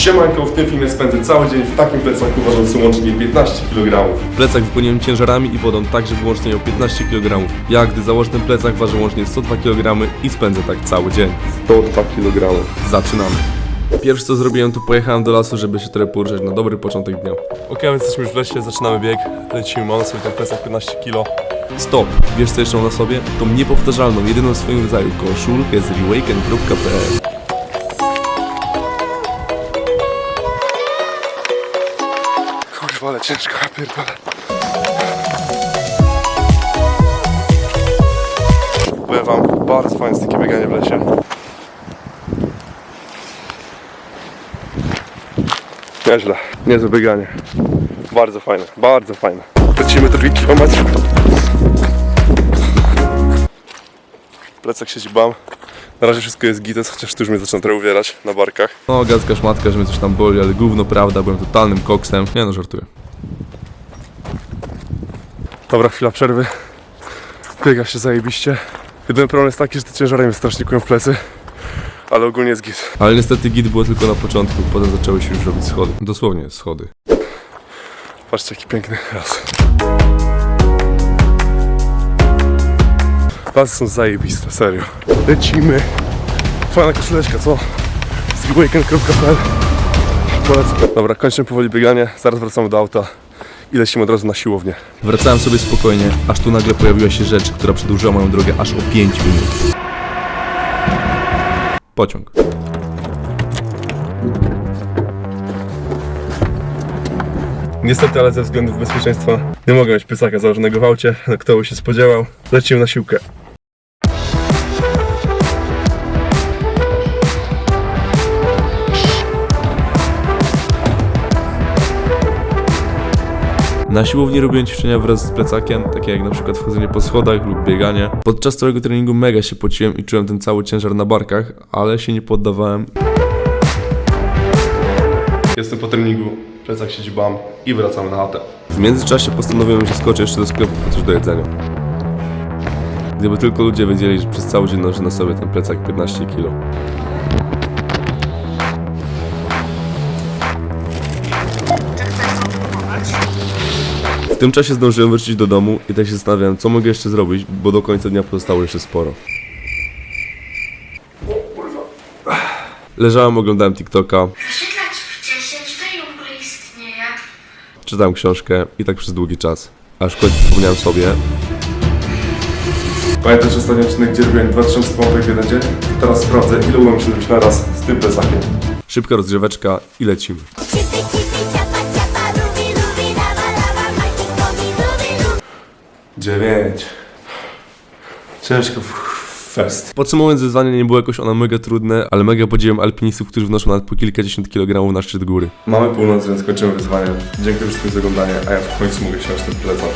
Siemanko, w tym filmie spędzę cały dzień w takim plecaku ważącym łącznie 15 kg. Plecak wypełniłem ciężarami i wodą tak, żeby łącznie miał 15 kg. Ja, gdy założę ten plecak, ważę łącznie 102 kg i spędzę tak cały dzień. 102 kg. Zaczynamy. Pierwsze co zrobiłem, to pojechałem do lasu, żeby się trochę poruszać na dobry początek dnia. Ok, więc jesteśmy już w lesie, zaczynamy bieg. Lecimy, mamy sobie ten plecak 15 kg. Stop! Wiesz co jeszcze mam na sobie? Tą niepowtarzalną, jedyną w swoim rodzaju koszulkę z rewaken.pl Ale ciężko, ja pierdolę. Powiem wam, bardzo fajne jest takie bieganie w lesie. Nieźle, niezłe bieganie. Bardzo fajne, bardzo fajne. Lecimy drugi kilometr. Plecak siedzi bam. Na razie wszystko jest gites, chociaż tu już mnie zaczyna trochę ubierać na barkach. No, gazka szmatka, że mnie coś tam boli, ale gówno prawda, byłem totalnym koksem. Nie no, żartuję. Dobra, chwila przerwy. Biega się zajebiście. Jedyny problem jest taki, że te ciężary mnie strasznie kują w plecy. Ale ogólnie jest git. Ale niestety git było tylko na początku, potem zaczęły się już robić schody. Dosłownie schody. Patrzcie jaki piękny raz. Pasy są zajebiste, serio. Lecimy. Fajna koszuleczka, co? Z weekend.pl Polecam. Dobra, kończymy powoli bieganie. Zaraz wracamy do auta i lecimy od razu na siłownię. Wracałem sobie spokojnie, aż tu nagle pojawiła się rzecz, która przedłużyła moją drogę aż o 5 minut. Pociąg. Niestety, ale ze względów bezpieczeństwa nie mogę mieć plecaka założonego w aucie. Kto by się spodziewał? Lecimy na siłkę. Na siłowni robiłem ćwiczenia wraz z plecakiem, takie jak na przykład wchodzenie po schodach lub bieganie. Podczas całego treningu mega się pociłem i czułem ten cały ciężar na barkach, ale się nie poddawałem. Jestem po treningu, plecak siedzi bam i wracamy na chatę. W międzyczasie postanowiłem, że skoczę jeszcze do sklepu po coś do jedzenia. Gdyby tylko ludzie wiedzieli, że przez cały dzień noszę na sobie ten plecak 15 kg. Tym czasie zdążyłem wrócić do domu i tak się zastanawiałem, co mogę jeszcze zrobić, bo do końca dnia pozostało jeszcze sporo. Leżałem, oglądałem TikToka, Wyświetlacz w 10 to w ogóle istnieje. czytałem książkę i tak przez długi czas. Aż w końcu przypomniałem sobie, Pamiętasz ostatni odcinek, gdzie robiłem 2000 pompek w jeden dzień? Teraz sprawdzę, ile udało mi się zrobić na raz z tym plecakiem. szybka rozgrzeweczka i lecimy. 9. Ciężko fest. Podsumowując wyzwanie, nie było jakoś ono mega trudne, ale mega podziwiam alpinistów, którzy wnoszą nawet po kilkadziesiąt kilogramów na szczyt góry. Mamy północ, więc kończymy wyzwanie. Dziękuję wszystkim za oglądanie, a ja w końcu mogę siąść ten plecak.